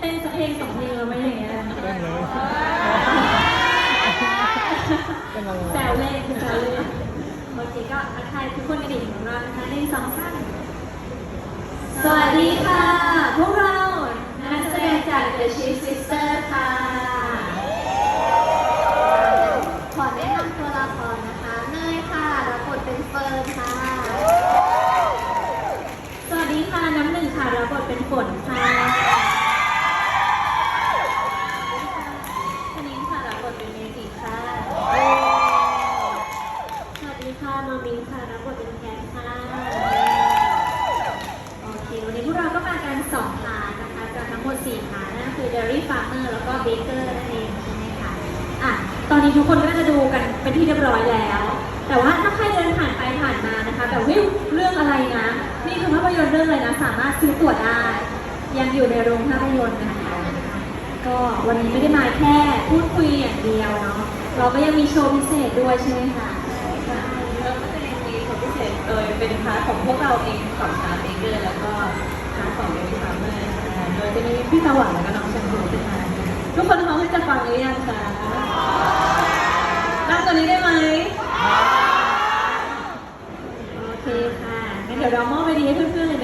เต้นสักเพลงสองเพลงไหมอย่างเงี้ยเต้นเลยแซวเล่นแซวเล่นโอเคก็ทักทายทุกคนกันอีกของเรานะคะในสองท่านสวัสดีค่ะ พวกเรานักแสดงจาก The Chief Sister ค่ะ ขอแนะนำตัวละครนะคะ เนยค่ะรับบทเป็นเฟิร์นค่ะ สวัสดีค่ะ น้ำหนึ่งค่ะรับบทเป็นฝนค่ะ ทเป็นเมจิค่ะสวัสดีค่ะ มามินค่ะ รับบทเป็นแคทค่ะ โอเค วันนี้พวกเราก็มากันสองพาร์ทนะคะจากทั้งหมดสี่พาร์ทนั่นคือ Dairy Farmer แล้วก็ Baker นั่นเองใช่ไหมคะอะ ตอนนี้ทุกคนก็จะดูกันเป็นที่เรียบร้อยแล้ว แต่ว่าถ้าใครเดินผ่านไปผ่านมานะคะ แบบเฮ้ยเรื่องอะไรนะ นี่คือภาพยนตร์เรื่องอะไรนะ สามารถซื้อตั๋วได้ ยังอยู่ในโรงภาพยนตร์นะคะ ก็วันนี้ไม่ได้มาแค่พูดคุยอย่างเดียวเนาะ เราก็ยังมีโชว์พิเศษด้วยใช่ไหมคะแล้วก็จะยังมีผลพิเศษโดยเป็นพาร์ทของพวกเราเองของชาเบเกอร์แล้วก็พาร์ทของเบบี้ฟาร์มเมอร์โดยจะมีพี่สว่างแล้วก็น้องแชมพูขึ้นมาทุกคนพร้อมที่จะฟังหรือยังคะนั่งตัวนี้ได้ไหมโอเคค่ะงั้นเดี๋ยวเรามอบไปดีให้เพื่อนๆเลย